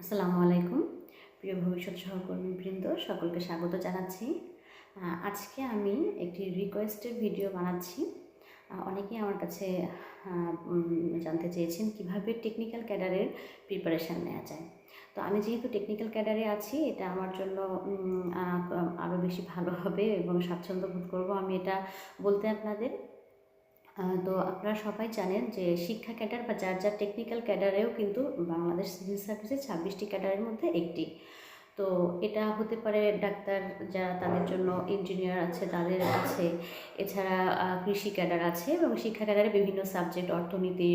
আসসালামু আলাইকুম। প্রিয় ভবিষ্যৎ সহকর্মী বৃন্দ সকলকে স্বাগত জানাচ্ছি। আজকে আমি একটি রিকোয়েস্টের ভিডিও বানাচ্ছি। অনেকেই আমার কাছে জানতে চেয়েছেন কীভাবে টেকনিক্যাল ক্যাডারের প্রিপারেশান নেওয়া যায়। তো আমি যেহেতু টেকনিক্যাল ক্যাডারে আছি, এটা আমার জন্য আরও বেশি ভালো হবে এবং স্বাচ্ছন্দ্য বোধ করব আমি এটা বলতে আপনাদের। তো আপনারা সবাই জানেন যে শিক্ষা ক্যাডার বা যার যার টেকনিক্যাল ক্যাডারেও কিন্তু বাংলাদেশ সিভিল সার্ভিসের ছাব্বিশটি ক্যাডারের মধ্যে একটি। তো এটা হতে পারে ডাক্তার যারা তাদের জন্য ইঞ্জিনিয়ার আছে, তাদের আছে। এছাড়া কৃষি ক্যাডার আছে এবং শিক্ষা ক্যাডারে বিভিন্ন সাবজেক্ট অর্থনীতি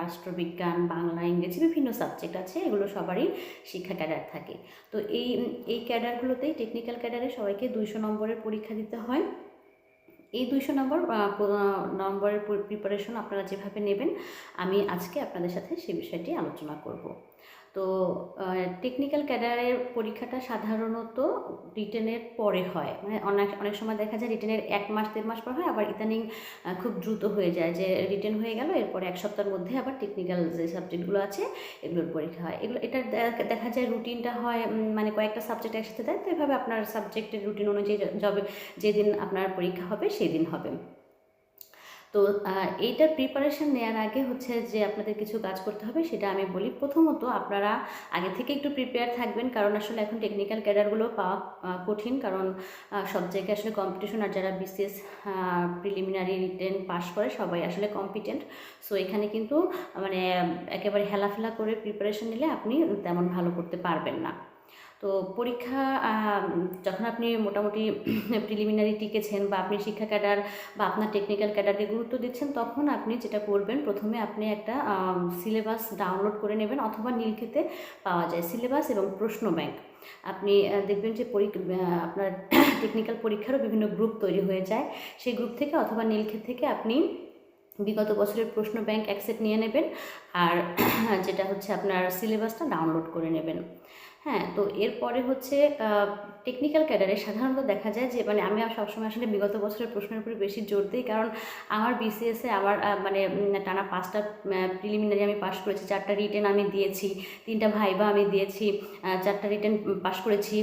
রাষ্ট্রবিজ্ঞান, বাংলা, ইংরেজি বিভিন্ন সাবজেক্ট আছে, এগুলো সবারই শিক্ষা ক্যাডার থাকে। তো এই এই ক্যাডারগুলোতেই টেকনিক্যাল ক্যাডারে সবাইকে দুইশো নম্বরের পরীক্ষা দিতে হয়। এই দুইশো নম্বর নম্বরের প্রিপারেশন আপনারা যেভাবে নেবেন, আমি আজকে আপনাদের সাথে সে বিষয়টি আলোচনা করব। তো টেকনিক্যাল ক্যাডারের পরীক্ষাটা সাধারণত রিটেনের পরে হয়। মানে অনেক অনেক সময় দেখা যায় রিটেনের এক মাস, দেড় মাস পর হয়, আবার ইদানিং খুব দ্রুত হয়ে যায় যে রিটেন হয়ে গেল, এরপরে এক সপ্তাহের মধ্যে আবার টেকনিক্যাল যে সাবজেক্টগুলো আছে, এগুলোর পরীক্ষা হয়। এগুলো, এটা দেখা যায় রুটিনটা হয় মানে কয়েকটা সাবজেক্ট একসাথে দেয়, তো এভাবে আপনার সাবজেক্টের রুটিন অনুযায়ী যাবে, যেদিন আপনার পরীক্ষা হবে সেই দিন হবে। তো এইটার প্রিপারেশন নেওয়ার আগে হচ্ছে যে আপনাদের কিছু কাজ করতে হবে, সেটা আমি বলি। প্রথমত আপনারা আগে থেকে একটু প্রিপেয়ার থাকবেন, কারণ আসলে এখন টেকনিক্যাল ক্যাডারগুলো পাওয়া কঠিন। কারণ সব জায়গায় আসলে কম্পিটিশন আর যারা বিসিএস প্রিলিমিনারি রিটেন পাস করে, সবাই আসলে কম্পিটেন্ট সো এখানে কিন্তু মানে একেবারে হেলাফেলা করে প্রিপারেশন নিলে আপনি তেমন ভালো করতে পারবেন না। তো পরীক্ষা যখন আপনি মোটামুটি প্রিলিমিনারি টিকেছেন বা আপনি শিক্ষা ক্যাডার বা আপনার টেকনিক্যাল ক্যাডারকে গুরুত্ব দিচ্ছেন, তখন আপনি যেটা করবেন, প্রথমে আপনি একটা সিলেবাস ডাউনলোড করে নেবেন অথবা নীলক্ষেতে পাওয়া যায় সিলেবাস এবং প্রশ্ন ব্যাংক আপনি দেখবেন যে আপনার টেকনিক্যাল পরীক্ষারও বিভিন্ন গ্রুপ তৈরি হয়ে যায়। সেই গ্রুপ থেকে অথবা নীলক্ষেত থেকে আপনি বিগত বছরের প্রশ্ন ব্যাংক অ্যাকসেপ্ট নিয়ে নেবেন আর যেটা হচ্ছে আপনার সিলেবাসটা ডাউনলোড করে নেবেন। হ্যাঁ তো এরপরে হচ্ছে টেকনিক্যাল ক্যাডারে সাধারণত দেখা যায় যে মানে আমি সবসময় আসলে বিগত বছরের প্রশ্নের উপরে বেশি জোর দিই। কারণ আমার বিসিএসে আমার মানে টানা পাঁচটা প্রিলিমিনারি আমি পাশ করেছি। চারটা রিটেন আমি দিয়েছি, তিনটা ভাইবা আমি দিয়েছি চারটা রিটেন পাশ করেছি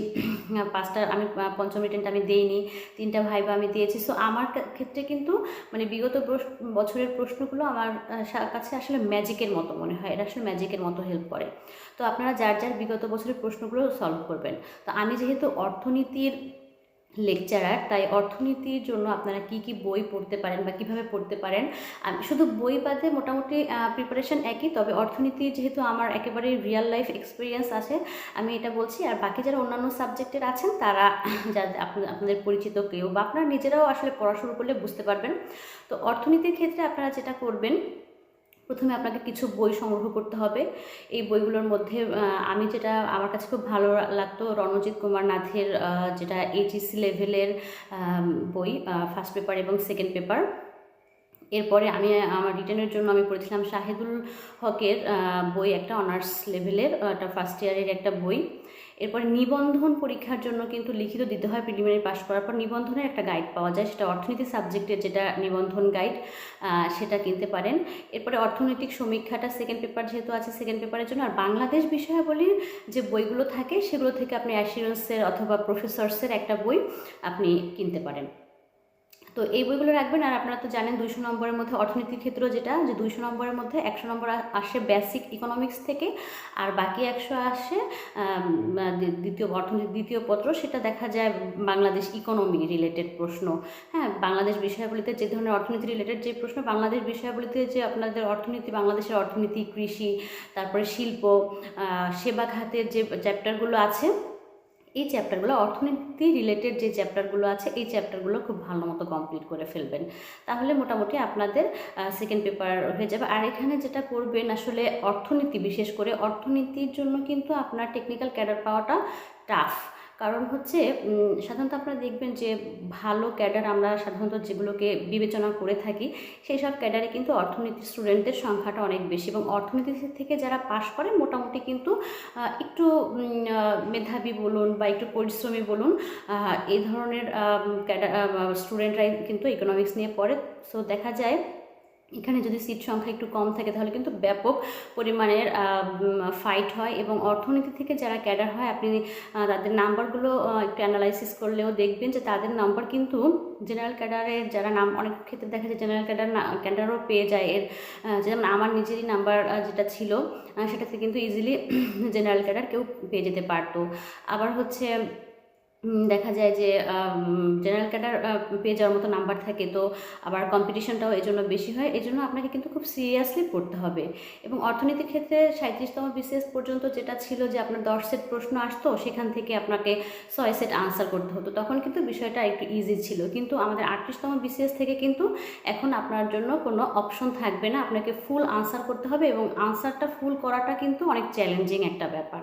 পাঁচটা আমি পঞ্চম রিটেনটা আমি দেইনি, তিনটা ভাইবা আমি দিয়েছি। সো আমার ক্ষেত্রে কিন্তু মানে বিগত বছরের প্রশ্নগুলো আমার কাছে আসলে ম্যাজিকের মতো মনে হয়। এটা আসলে ম্যাজিকের মতো হেল্প করে। তো আপনারা যার যার বিগত বছরের প্রশ্নগুলো সলভ করবেন। তো আমি যেহেতু অর্থনীতির লেকচারার তাই অর্থনীতির জন্য আপনারা কি কি বই পড়তে পারেন বা কীভাবে পড়তে পারেন? আমি, শুধু বই বাদে মোটামুটি প্রিপারেশন একই, তবে অর্থনীতি যেহেতু আমার একেবারে রিয়েল লাইফ এক্সপিরিয়েন্স আছে, আমি এটা বলছি। আর বাকি যারা অন্যান্য সাবজেক্টের আছেন, তারা যা আপনা- আপনাদের পরিচিত কেউ বা আপনারা নিজেরাও আসলে পড়া শুরু করলে বুঝতে পারবেন। তো অর্থনীতির ক্ষেত্রে আপনারা যেটা করবেন প্রথমে আপনাকে কিছু বই সংগ্রহ করতে হবে। এই বইগুলোর মধ্যে আমি যেটা আমার কাছে খুব ভালো লাগতো রণজিৎ কুমার নাথের যেটা এইচএসসি লেভেলের বই ফার্স্ট পেপার এবং সেকেন্ড পেপার এরপরে আমি, আমার রিটার্নের জন্য আমি পড়েছিলাম শাহিদুল হকের বই, একটা অনার্স লেভেলের একটা ফার্স্ট ইয়ারের একটা বই। এরপরে নিবন্ধন পরীক্ষার জন্য কিন্তু লিখিত দিতে হয় প্রিলিমিনারি পাশ করার পর নিবন্ধনের একটা গাইড পাওয়া যায়, সেটা অর্থনীতি সাবজেক্টের যেটা নিবন্ধন গাইড সেটা কিনতে পারেন। এরপরে অর্থনৈতিক সমীক্ষাটা সেকেন্ড পেপার যেহেতু আছে সেকেন্ড পেপারের জন্য। আর বাংলাদেশ বিষয়াবলীর যে বইগুলো থাকে, সেগুলো থেকে আপনি অ্যাসিরেন্সের অথবা প্রফেসরসের একটা বই আপনি কিনতে পারেন। তো এই বইগুলো রাখবেন, আর আপনারা তো জানেন দুইশো নম্বরের মধ্যে অর্থনীতির ক্ষেত্র যেটা, যে দুইশো নম্বরের মধ্যে একশো নম্বর আসে বেসিক ইকোনমিক্স থেকে, আর বাকি একশো আসে দ্বিতীয় অর্থনীতি দ্বিতীয় পত্র, সেটা দেখা যায় বাংলাদেশ ইকোনমি রিলেটেড প্রশ্ন। হ্যাঁ বাংলাদেশ বিষয়াবলিতে যে ধরনের অর্থনীতি রিলেটেড যে প্রশ্ন, বাংলাদেশ বিষয়াবলিতে যে আপনাদের অর্থনীতি, বাংলাদেশের অর্থনীতি, কৃষি, তারপরে শিল্প সেবা খাতের যে চ্যাপ্টারগুলো আছে এই চ্যাপ্টারগুলো অর্থনীতি রিলেটেড যে চ্যাপ্টারগুলো আছে, এই চ্যাপ্টারগুলো খুব ভালো মতো কমপ্লিট করে ফেলবেন। তাহলে মোটামুটি আপনাদের সেকেন্ড পেপার হয়ে যাবে। আর এখানে যেটা করবেন আসলে অর্থনীতি, বিশেষ করে অর্থনীতির জন্য কিন্তু আপনার টেকনিক্যাল ক্যাডার পাওয়াটা টাফ কারণ হচ্ছে সাধারণত আপনারা দেখবেন যে ভালো ক্যাডার আমরা সাধারণত যেগুলোকে বিবেচনা করে থাকি সেই সব ক্যাডারে কিন্তু অর্থনীতি স্টুডেন্টদের সংখ্যাটা অনেক বেশি এবং অর্থনীতি থেকে যারা পাশ করে মোটামুটি কিন্তু একটু মেধাবী বলুন বা একটু পরিশ্রমী বলুন এই ধরনের ক্যাডার স্টুডেন্টরাই কিন্তু ইকোনমিক্স নিয়ে পড়ে। সো দেখা যায় এখানে যদি সিট সংখ্যা একটু কম থাকে, তাহলে কিন্তু ব্যাপক পরিমাণের ফাইট হয় এবং অর্থনীতি থেকে যারা ক্যাডার হয়, আপনি তাদের নাম্বারগুলো একটু অ্যানালাইসিস করলেও দেখবেন যে তাদের নাম্বার কিন্তু জেনারেল ক্যাডারের যারা নাম, অনেক ক্ষেত্রে দেখা যায় জেনারেল ক্যাডার ক্যাডারও পেয়ে যায়। এর যেমন আমার নিজেরই নাম্বার যেটা ছিল সেটাতে কিন্তু ইজিলি জেনারেল ক্যাডার কেউ পেয়ে যেতে পারতো। আবার হচ্ছে দেখা যায় যে জেনারেল ক্যাডার পেয়ে যাওয়ার মতো নাম্বার থাকে, তো আবার কম্পিটিশনটাও এই জন্য বেশি হয় এই জন্য আপনাকে কিন্তু খুব সিরিয়াসলি পড়তে হবে। এবং অর্থনীতির ক্ষেত্রে সাঁত্রিশতম বিসিএস পর্যন্ত যেটা ছিল যে, আপনার দশ সেট প্রশ্ন আসতো, সেখান থেকে আপনাকে ছয় সেট আনসার করতে হতো, তখন কিন্তু বিষয়টা একটু ইজি ছিল। কিন্তু আমাদের আটত্রিশতম বিসিএস থেকে কিন্তু এখন আপনার জন্য কোনো অপশন থাকবে না, আপনাকে ফুল আনসার করতে হবে এবং আনসারটা ফুল করাটা কিন্তু অনেক চ্যালেঞ্জিং একটা ব্যাপার।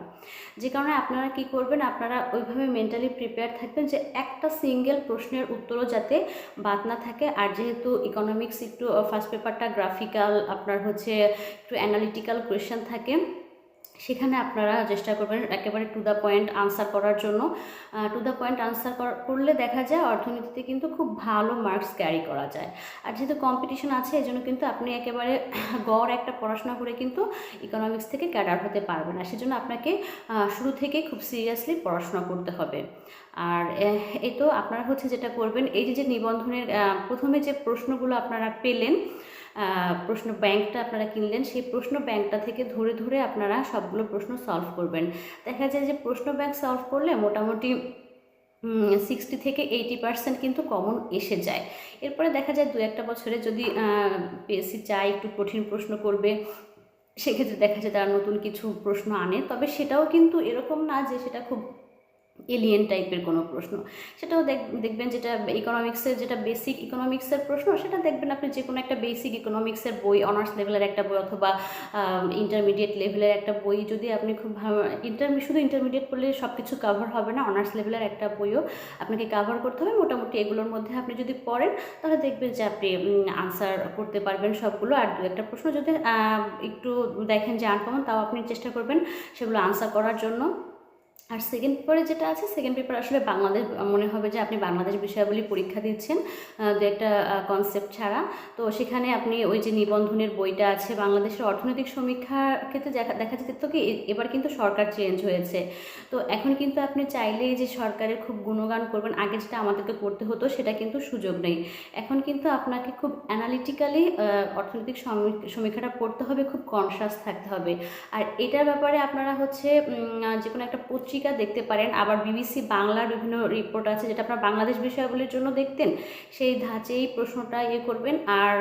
যে কারণে আপনারা কি করবেন, আপনারা ওইভাবে মেন্টালি প্রিপেয়ার থাকবেন যে একটা সিঙ্গেল প্রশ্নের উত্তরও যাতে বাদ না থাকে। আর যেহেতু ইকোনমিক্স একটু ফার্স্ট পেপারটা গ্রাফিক্যাল আপনার হচ্ছে একটু অ্যানালিটিক্যাল কোয়েশ্চেন থাকে সেখানে আপনারা চেষ্টা করবেন একেবারে টু দ্য পয়েন্ট আনসার করার জন্য। টু দ্য পয়েন্ট আনসার করলে দেখা যায় অর্থনীতিতে কিন্তু খুব ভালো মার্কস ক্যারি করা যায়। আর যেহেতু কম্পিটিশন আছে এই জন্য কিন্তু আপনি একেবারে গড় একটা পড়াশোনা করে কিন্তু ইকোনমিক্স থেকে ক্যাডার হতে পারবেন। না সেজন্য আপনাকে শুরু থেকে খুব সিরিয়াসলি পড়াশোনা করতে হবে। আর এই তো আপনারা হচ্ছে যেটা করবেন, এই যে নিবন্ধনের প্রথমে যে প্রশ্নগুলো আপনারা পেলেন প্রশ্ন ব্যাংকটা আপনারা কিনলেন, সেই প্রশ্ন ব্যাংকটা থেকে ধরে ধরে আপনারা সবগুলো প্রশ্ন সলভ করবেন। দেখা যায় যে প্রশ্ন ব্যাংক সলভ করলে মোটামুটি সিক্সটি থেকে এইটি পার্সেন্ট কিন্তু কমন এসে যায়। এরপরে দেখা যায় দু একটা বছরে যদি পিএসসি চায়, একটু কঠিন প্রশ্ন করবে, সেক্ষেত্রে দেখা যায় তারা নতুন কিছু প্রশ্ন আনে। তবে সেটাও কিন্তু এরকম না যে সেটা খুব এলিয়েন টাইপের কোনো প্রশ্ন। সেটাও দেখ, দেখবেন যেটা ইকোনমিক্সের যেটা বেসিক ইকোনমিক্সের প্রশ্ন, সেটা দেখবেন আপনি যে কোনো একটা বেসিক ইকোনমিক্সের বই অনার্স লেভেলের একটা বই অথবা ইন্টারমিডিয়েট লেভেলের একটা বই যদি আপনি খুব ভালো ইন্টার শুধু ইন্টারমিডিয়েট পড়লে সব কিছু কাভার হবে না অনার্স লেভেলের একটা বইও আপনাকে কাভার করতে হবে। মোটামুটি এগুলোর মধ্যে আপনি যদি পড়েন, তাহলে দেখবেন যে আপনি আনসার করতে পারবেন সবগুলো। আর দু একটা প্রশ্ন যদি একটু দেখেন যে আনকমন তাও আপনি চেষ্টা করবেন সেগুলো আনসার করার জন্য। আর সেকেন্ড পেপারে যেটা আছে সেকেন্ড পেপার আসলে বাংলাদেশ, মনে হবে যে আপনি বাংলাদেশ বিষয়াবলী পরীক্ষা দিচ্ছেন দু একটা কনসেপ্ট ছাড়া। তো সেখানে আপনি ওই যে নিবন্ধনের বইটা আছে, বাংলাদেশের অর্থনৈতিক সমীক্ষার ক্ষেত্রে দেখা যেত কি এবার কিন্তু সরকার চেঞ্জ হয়েছে। তো এখন কিন্তু আপনি চাইলেই যে সরকারের খুব গুণগান করবেন, আগে যেটা আমাদেরকে করতে হতো সেটা কিন্তু সুযোগ নেই। এখন কিন্তু আপনাকে খুব অ্যানালিটিক্যালি অর্থনৈতিক সমী- সমীক্ষাটা পড়তে হবে, খুব কনসাস থাকতে হবে। আর এটার ব্যাপারে আপনারা হচ্ছে যে কোনো একটা পত্রিকা দেখতে পারেন। আবার বিবিসি বাংলার বিভিন্ন রিপোর্ট আছে যেটা আপনার বাংলাদেশ বিষয়াবলীর জন্য দেখতেন। সেই ধাঁচেই প্রশ্নটা ইয়ে করবেন। আর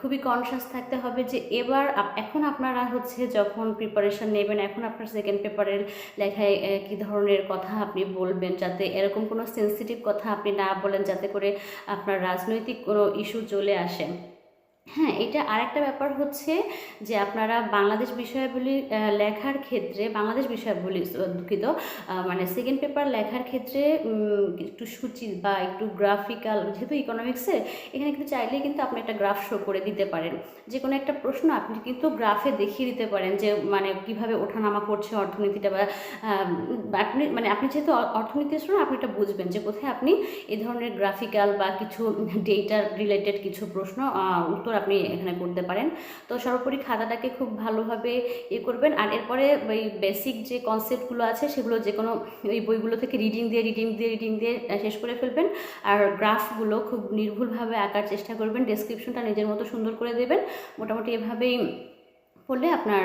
খুবই কনসাস থাকতে হবে যে এবার এখন আপনারা হচ্ছে যখন প্রিপারেশন নেবেন, এখন আপনার সেকেন্ড পেপারের লেখায় কী ধরনের কথা আপনি বলবেন যাতে এরকম কোনো সেন্সিটিভ কথা আপনি না বলেন যাতে করে আপনার রাজনৈতিক কোনো ইস্যু চলে আসে। হ্যাঁ এটা আরেকটা ব্যাপার হচ্ছে যে আপনারা বাংলাদেশ বিষয়াবলী লেখার ক্ষেত্রে, বাংলাদেশ বিষয়াবলী দুঃখিত মানে সেকেন্ড পেপার লেখার ক্ষেত্রে একটু সূচি বা একটু গ্রাফিক্যাল যেহেতু ইকোনমিক্সে এখানে কিন্তু চাইলেই কিন্তু আপনি একটা গ্রাফ শো করে দিতে পারেন। যে কোনো একটা প্রশ্ন আপনি কিন্তু গ্রাফে দেখিয়ে দিতে পারেন যে মানে কীভাবে ওঠানামা করছে অর্থনীতিটা বা আপনি মানে আপনি যেহেতু অর্থনীতির শুনে আপনি এটা বুঝবেন যে কোথায় আপনি এই ধরনের গ্রাফিক্যাল বা কিছু ডেটা রিলেটেড কিছু প্রশ্ন উত্তর আপনি এখানে করতে পারেন। তো সর্বোপরি খাতাটাকে খুব ভালোভাবে ইয়ে করবেন। আর এরপরে ওই বেসিক যে কনসেপ্টগুলো আছে, সেগুলো যে কোনো ওই বইগুলো থেকে রিডিং দিয়ে রিডিং দিয়ে রিডিং দিয়ে শেষ করে ফেলবেন। আর গ্রাফগুলো খুব নির্ভুলভাবে আঁকার চেষ্টা করবেন। ডেসক্রিপশনটা নিজের মতো সুন্দর করে দেবেন। মোটামুটি এভাবেই পড়লে আপনার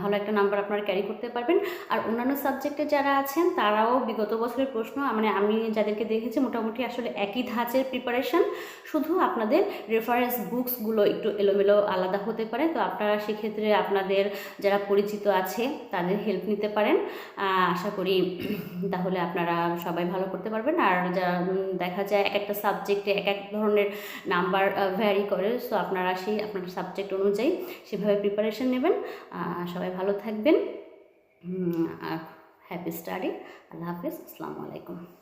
ভালো একটা নাম্বার আপনারা ক্যারি করতে পারবেন। আর অন্যান্য সাবজেক্টে যারা আছেন, তারাও বিগত বছরের প্রশ্ন মানে আমি যাদেরকে দেখেছি, মোটামুটি আসলে একই ধাঁচের প্রিপারেশন শুধু আপনাদের রেফারেন্স বুকসগুলো একটু এলোমেলো আলাদা হতে পারে, তো আপনারা সেক্ষেত্রে আপনাদের যারা পরিচিত আছে, তাদের হেল্প নিতে পারেন। আশা করি তাহলে আপনারা সবাই ভালো করতে পারবেন। আর যা দেখা যায় এক একটা সাবজেক্টে এক এক ধরনের নাম্বার ভ্যারি করে সো আপনারা সেই আপনার সাবজেক্ট অনুযায়ী সেভাবে প্রিপারেশন নেবেন। আহ, সবাই ভালো থাকবেন। হ্যাপি স্টাডি আল্লাহ হাফিজ। আসসালামু আলাইকুম।